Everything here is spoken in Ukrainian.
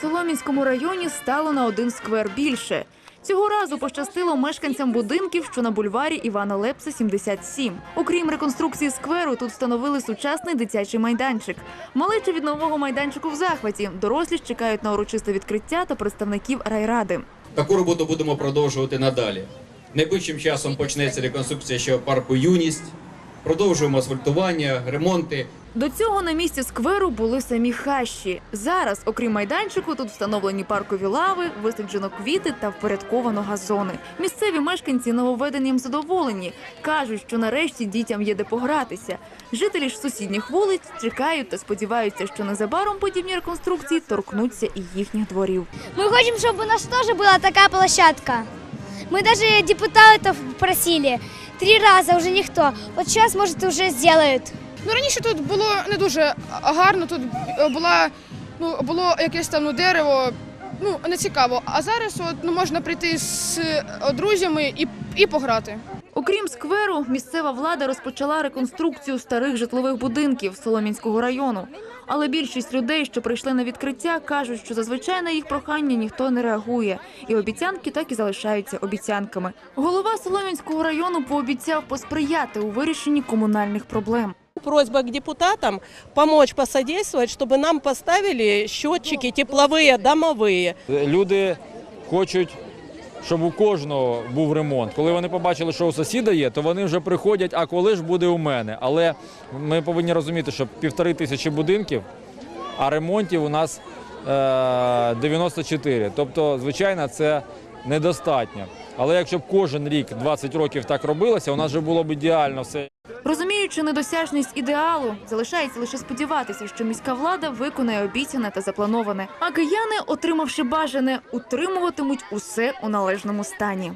Соломінському районі стало на один сквер більше. Цього разу пощастило мешканцям будинків, що на бульварі Івана Лепса 77. Окрім реконструкції скверу, тут встановили сучасний дитячий майданчик. Малеча від нового майданчику в захваті. Дорослі чекають на урочисте відкриття та представників райради. Таку роботу будемо продовжувати надалі. Найближчим часом почнеться реконструкція ще парку Юність Продовжуємо асфальтування, ремонти. До цього на місці скверу були самі хащі. Зараз, окрім майданчику, тут встановлені паркові лави, висаджено квіти та впорядковано газони. Місцеві мешканці нововведенням задоволені. кажуть, що нарешті дітям є де погратися. Жителі ж сусідніх вулиць чекають та сподіваються, що незабаром подібні реконструкції торкнуться і їхніх дворів. Мы хотим, чтобы у нас тоже была такая площадка. Мы даже депутатов просили. Три раза уже никто. Вот сейчас, может, уже сделают. Ну раніше тут було не дуже гарно, тут е, була ну було якесь там ну, дерево. Ну не цікаво. А зараз от ну можна прийти з е, друзями і, і пограти. Окрім скверу, місцева влада розпочала реконструкцію старих житлових будинків Соломінського району. Але більшість людей, що прийшли на відкриття, кажуть, що зазвичай на їх прохання ніхто не реагує, і обіцянки так і залишаються обіцянками. Голова Соломінського району пообіцяв посприяти у вирішенні комунальних проблем. Просьба к депутатам помочь посодействовать, чтобы нам поставили счетчики тепловые, домовые. Люди хочуть, щоб у кожного був ремонт. Коли вони побачили, що у сусіда є, то вони вже приходять, а коли ж буде у мене. Але ми повинні розуміти, що півтори тисячі будинків, а ремонтів у нас е, 94. Тобто, звичайно, це недостатньо. Але якщо б кожен рік 20 років так робилося, у нас вже було б ідеально все. Розуміючи недосяжність ідеалу, залишається лише сподіватися, що міська влада виконає обіцяне та заплановане. А кияни, отримавши бажане, утримуватимуть усе у належному стані.